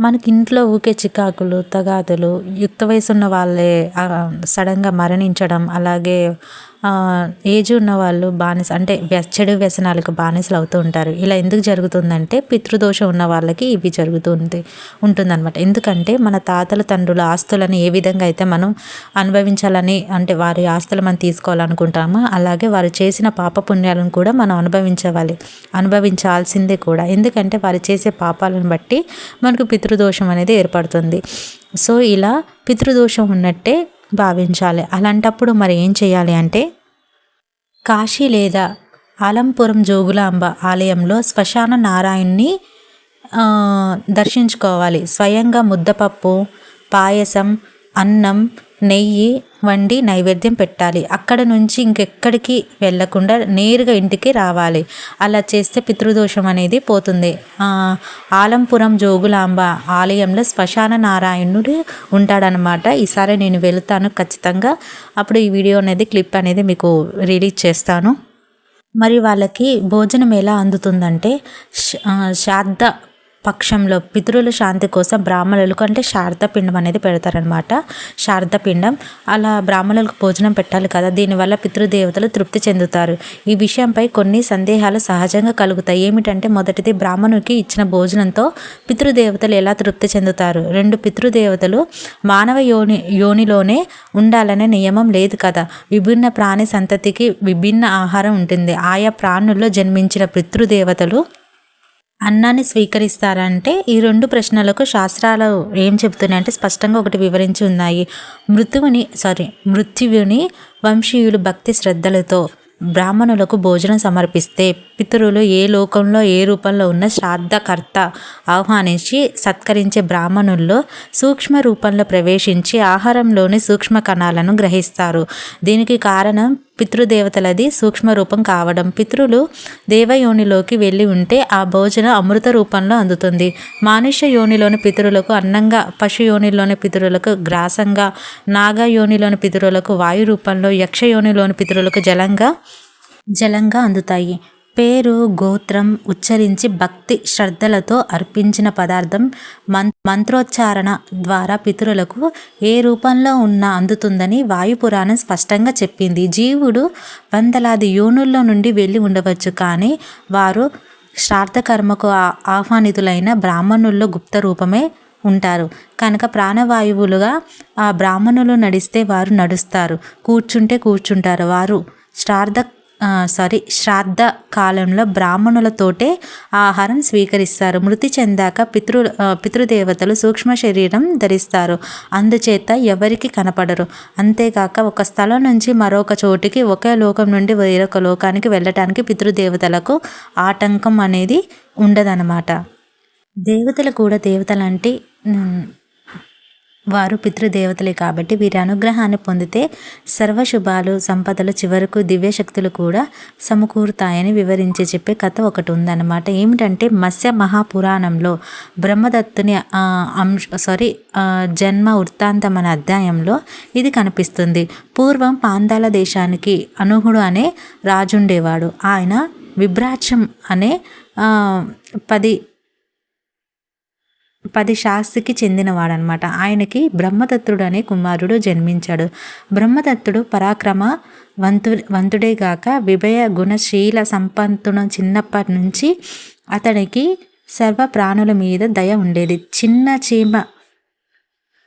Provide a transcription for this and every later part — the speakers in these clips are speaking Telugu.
మనకి ఇంట్లో ఊకే చికాకులు తగాదులు యుక్త వయసున్న వాళ్ళే సడన్గా మరణించడం అలాగే ఏజ్ ఉన్న వాళ్ళు బానిస అంటే చెడు వ్యసనాలకు బానిసలు అవుతూ ఉంటారు. ఇలా ఎందుకు జరుగుతుందంటే పితృదోషం ఉన్న వాళ్ళకి ఇవి జరుగుతుంది ఉంటుందన్నమాట. ఎందుకంటే మన తాతల తండ్రుల ఆస్తులను ఏ విధంగా అయితే మనం అనుభవించాలని అంటే వారి ఆస్తులు మనం తీసుకోవాలనుకుంటామో అలాగే వారు చేసిన పాప పుణ్యాలను కూడా మనం అనుభవించవాలి. అనుభవించాల్సిందే కూడా. ఎందుకంటే వారు చేసే పాపాలను బట్టి మనకు పితృదోషం అనేది ఏర్పడుతుంది. సో ఇలా పితృదోషం ఉన్నట్టే భావించాలి. అలాంటప్పుడు మరి ఏం చేయాలి అంటే కాశీ లేదా ఆలంపురం జోగులాంబ ఆలయంలో శ్మశాన నారాయణ్ణి దర్శించుకోవాలి. స్వయంగా ముద్దపప్పు పాయసం అన్నం నెయ్యి వండి నైవేద్యం పెట్టాలి. అక్కడ నుంచి ఇంకెక్కడికి వెళ్ళకుండా నేరుగా ఇంటికి రావాలి. అలా చేస్తే పితృదోషం అనేది పోతుంది. ఆలంపురం జోగులాంబ ఆలయంలో శ్మశాన నారాయణుడు ఉంటాడనమాట ఈసారి నేను వెళుతాను ఖచ్చితంగా. అప్పుడు ఈ వీడియో అనేది క్లిప్ అనేది మీకు రిలీజ్ చేస్తాను. మరి వాళ్ళకి భోజనం ఎలా అందుతుందంటే శ్రాద్ధ పక్షంలో పితృల శాంతి కోసం బ్రాహ్మణులకు అంటే శారదపిండం అనేది పెడతారనమాట శారదపిండం అలా బ్రాహ్మణులకు భోజనం పెట్టాలి కదా దీనివల్ల పితృదేవతలు తృప్తి చెందుతారు. ఈ విషయంపై కొన్ని సందేహాలు సహజంగా కలుగుతాయి. ఏమిటంటే మొదటిది బ్రాహ్మణుడికి ఇచ్చిన భోజనంతో పితృదేవతలు ఎలా తృప్తి చెందుతారు? రెండు పితృదేవతలు మానవ యోని యోనిలోనే ఉండాలనే నియమం లేదు కదా. విభిన్న ప్రాణి సంతతికి విభిన్న ఆహారం ఉంటుంది. ఆయా ప్రాణుల్లో జన్మించిన పితృదేవతలు అన్నాన్ని స్వీకరిస్తారంటే ఈ రెండు ప్రశ్నలకు శాస్త్రాలు ఏం చెబుతున్నాయంటే స్పష్టంగా ఒకటి వివరించి ఉన్నాయి. మృతువుని సారీ మృత్యువుని వంశీయులు భక్తి శ్రద్ధలతో బ్రాహ్మణులకు భోజనం సమర్పిస్తే పితరులు ఏ లోకంలో ఏ రూపంలో ఉన్న శ్రాద్ధకర్త ఆహ్వానించి సత్కరించే బ్రాహ్మణుల్లో సూక్ష్మ రూపంలో ప్రవేశించి ఆహారంలోని సూక్ష్మ కణాలను గ్రహిస్తారు. దీనికి కారణం పితృదేవతలది సూక్ష్మ రూపం కావడం. పితృలు దేవయోనిలోకి వెళ్ళి ఉంటే ఆ భోజనం అమృత రూపంలో అందుతుంది. మానుష్య యోనిలోని పితరులకు అన్నంగా పశు యోనిలోని పితరులకు గ్రాసంగా నాగయోనిలోని పితరులకు వాయు రూపంలో యక్ష యోనిలోని పితరులకు జలంగా జలంగా అందుతాయి. పేరు గోత్రం ఉచ్చరించి భక్తి శ్రద్ధలతో అర్పించిన పదార్థం మం మంత్రోచ్చారణ ద్వారా పితరులకు ఏ రూపంలో ఉన్నా అందుతుందని వాయుపురాణం స్పష్టంగా చెప్పింది. జీవుడు వందలాది యోనుల్లో నుండి వెళ్ళి ఉండవచ్చు కానీ వారు శ్రార్థకర్మకు ఆహ్వానితులైన బ్రాహ్మణుల్లో గుప్త రూపమే ఉంటారు. కనుక ప్రాణవాయువులుగా ఆ బ్రాహ్మణులు నడిస్తే వారు నడుస్తారు. కూర్చుంటే కూర్చుంటారు. వారు శ్రార్థ సారీ శ్రాద్ధ కాలంలో బ్రాహ్మణులతోటే ఆహారం స్వీకరిస్తారు. మృతి చెందాక పితృ పితృదేవతలు సూక్ష్మ శరీరం ధరిస్తారు. అందుచేత ఎవరికి కనపడరు. అంతేకాక ఒక స్థలం నుంచి మరొక చోటికి ఒకే లోకం నుండి వేరొక లోకానికి వెళ్ళటానికి పితృదేవతలకు ఆటంకం అనేది ఉండదన్నమాట. దేవతలు కూడా దేవతలంటే వారు పితృదేవతలే కాబట్టి వీరి అనుగ్రహాన్ని పొందితే సర్వశుభాలు సంపదలు చివరకు దివ్యశక్తులు కూడా సమకూరుతాయని వివరించి చెప్పే కథ ఒకటి ఉందన్నమాట. ఏమిటంటే మత్స్య మహాపురాణంలో బ్రహ్మదత్తుని అంశ సారీ జన్మ వృత్తాంతం అనే అధ్యాయంలో ఇది కనిపిస్తుంది. పూర్వం పాందాల దేశానికి అనుహుడు అనే రాజుండేవాడు. ఆయన విభ్రాచం అనే పది పది శాస్తికి చెందినవాడనమాట ఆయనకి బ్రహ్మదత్తుడు అనే కుమారుడు జన్మించాడు. బ్రహ్మదత్తుడు పరాక్రమ వంతు వంతుడేగాక విభయ గుణశీల సంపన్నున చిన్నప్పటి నుంచి అతనికి సర్వ ప్రాణుల మీద దయ ఉండేది. చిన్న చీమ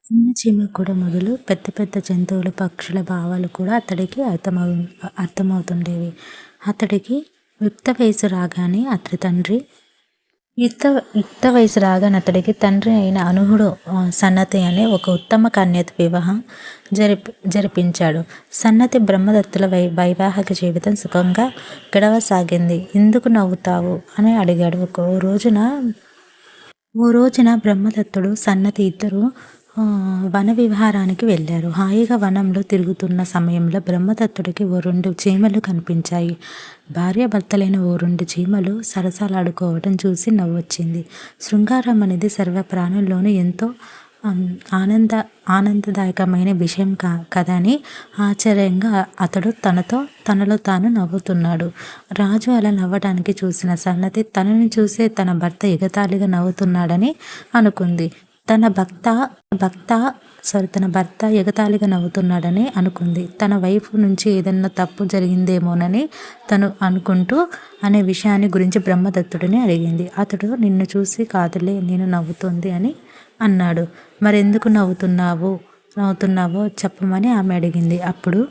చిన్న చీమ కూడా మొదలు పెద్ద పెద్ద జంతువుల పక్షుల భావాలు కూడా అతడికి అర్థమవు అర్థమవుతుండేవి. అతడికి యుక్త వయసు రాగానే అతడి తండ్రి యుక్త యుక్త వయసు రాగానే అతడికి తండ్రి అయిన అనుహుడు సన్నతి అనే ఒక ఉత్తమ కన్యత వివాహం జరిపి జరిపించాడు. సన్నతి బ్రహ్మదత్తుల వై వైవాహిక జీవితం సుఖంగా గడవసాగింది. ఎందుకు నవ్వుతావు? అని అడిగాడు. ఒక రోజున ఓ రోజున బ్రహ్మదత్తుడు సన్నతి ఇద్దరు వన విహారానికి వెళ్ళారు. హాయిగా వనంలో తిరుగుతున్న సమయంలో బ్రహ్మదత్తుడికి ఓ రెండు చీమలు కనిపించాయి. భార్యాభర్తలైన ఓ రెండు చీమలు సరసాలాడుకోవడం చూసి నవ్వొచ్చింది. శృంగారం అనేది సర్వ ప్రాణుల్లోనూ ఎంతో ఆనంద ఆనందదాయకమైన విషయం కా కదని ఆశ్చర్యంగా అతడు తనతో తనలో తాను నవ్వుతున్నాడు. రాజు అలా నవ్వడానికి చూసిన సన్నతి తనని చూసే తన భర్త ఎగతాళిగా నవ్వుతున్నాడని అనుకుంది. తన భక్త భక్త సారీ తన భర్త ఎగతాళిగా నవ్వుతున్నాడని అనుకుంది. తన వైపు నుంచి ఏదన్నా తప్పు జరిగిందేమోనని తను అనుకుంటూ అనే విషయాన్ని గురించి బ్రహ్మదత్తుడిని అడిగింది. అతడు నిన్ను చూసి కాదులే నేను నవ్వుతుంది అని అన్నాడు. మరెందుకు నవ్వుతున్నావు? నవ్వుతున్నావో చెప్పమని ఆమె అడిగింది. అప్పుడు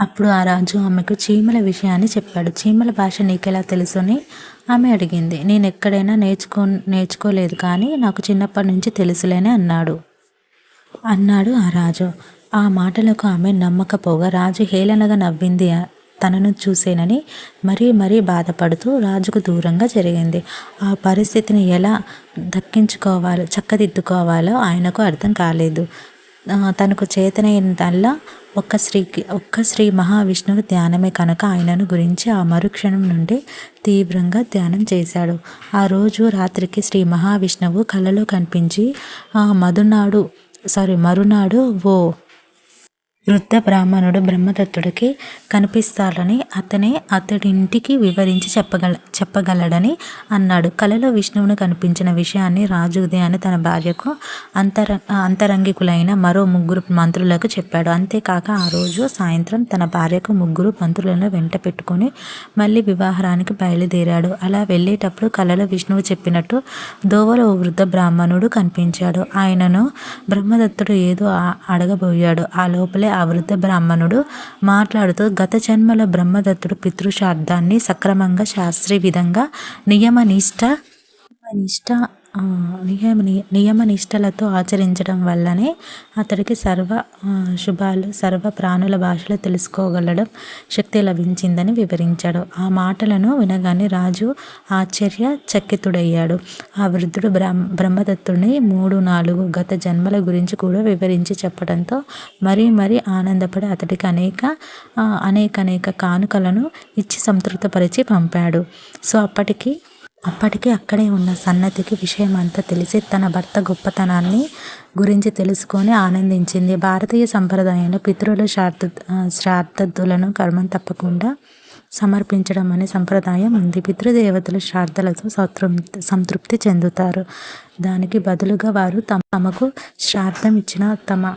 అప్పుడు ఆ రాజు ఆమెకు చీమల విషయాన్ని చెప్పాడు. చీమల భాష నీకెలా తెలుసుని ఆమె అడిగింది. నేను ఎక్కడైనా నేర్చుకో నేర్చుకోలేదు కానీ నాకు చిన్నప్పటి నుంచి తెలుసులేని అన్నాడు. అన్నాడు ఆ రాజు. ఆ మాటలకు ఆమె నమ్మకపోగా రాజు హేళనగా నవ్వింది. తనను చూసేనని మరీ మరీ బాధపడుతూ రాజుకు దూరంగా జరిగింది. ఆ పరిస్థితిని ఎలా దక్కించుకోవాలో చక్కదిద్దుకోవాలో ఆయనకు అర్థం కాలేదు. తనకు చేతనైనదల్లా ఒక్క శ్రీకి ఒక్క శ్రీ మహావిష్ణువు ధ్యానమే కనుక ఆయనను గురించి ఆ మరుక్షణం నుండి తీవ్రంగా ధ్యానం చేశాడు. ఆ రోజు రాత్రికి శ్రీ మహావిష్ణువు కలలో కనిపించి ఆ మధునాడు సారీ మరునాడు ఓ వృద్ధ బ్రాహ్మణుడు బ్రహ్మదత్తుడికి కనిపిస్తాడని అతనే అతడింటికి వివరించి చెప్పగల చెప్పగలడని అన్నాడు. కలలో విష్ణువును కనిపించిన విషయాన్ని రాజు ఉదయాన్ని తన భార్యకు అంతర అంతరంగికులైన మరో ముగ్గురు మంత్రులకు చెప్పాడు. అంతేకాక ఆ రోజు సాయంత్రం తన భార్యకు ముగ్గురు మంత్రులను వెంట పెట్టుకొని మళ్ళీ వివాహానికి బయలుదేరాడు. అలా వెళ్ళేటప్పుడు కలలో విష్ణువు చెప్పినట్టు దోవలో ఓ వృద్ధ బ్రాహ్మణుడు కనిపించాడు. ఆయనను బ్రహ్మదత్తుడు ఏదో అడగబోయాడు. ఆ లోపలే ఆ వృద్ధ బ్రాహ్మణుడు మాట్లాడుతూ గత జన్మల బ్రహ్మదత్తుడు పితృశార్థాన్ని సక్రమంగా శాస్త్రీయ విధంగా నియమనిష్ట నిష్ట నియమ నియమ నిష్టలతో ఆచరించడం వల్లనే అతడికి సర్వ శుభాలు సర్వ ప్రాణుల భాషలు తెలుసుకోగలడం శక్తి లభించిందని వివరించాడు. ఆ మాటలను వినగానే రాజు ఆశ్చర్య చకితుడయ్యాడు. ఆ వృద్ధుడు బ్రహ్మ బ్రహ్మదత్తుడిని మూడు నాలుగు గత జన్మల గురించి కూడా వివరించి చెప్పడంతో మరీ మరీ ఆనందపడి అతడికి అనేక అనేక అనేక కానుకలను ఇచ్చి సంతృప్తపరిచి పంపాడు. సో అప్పటికి అప్పటికి అక్కడే ఉన్న సన్నతికి విషయం అంతా తెలిసి తన భర్త గొప్పతనాన్ని గురించి తెలుసుకొని ఆనందించింది. భారతీయ సంప్రదాయంలో పితృల శ్రాద్ధ శ్రాద్ధులను కర్మం తప్పకుండా సమర్పించడం అనే సంప్రదాయం ఉంది. పితృదేవతలు శ్రాద్ధలతో సంతృప్తి సంతృప్తి చెందుతారు. దానికి బదులుగా వారు తమ తమకు శ్రాద్ధం ఇచ్చిన తమ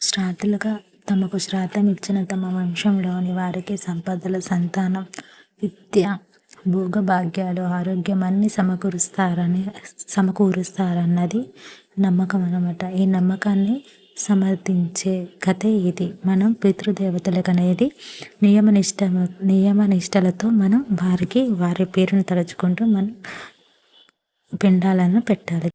శ్రాద్ధులుగా తమకు శ్రాద్ధం ఇచ్చిన తమ వంశంలోని వారికి సంపదల సంతానం విద్య భోగభాగ్యాలు ఆరోగ్యం అన్నీ సమకూరుస్తారని సమకూరుస్తారన్నది నమ్మకం అన్నమాట. ఈ నమ్మకాన్ని సమర్థించే కథే ఇది. మనం పితృదేవతలకు అనేది నియమనిష్ట నియమనిష్టలతో మనం వారికి వారి పేరును తలుచుకుంటూ మనం పిండాలను పెట్టాలి.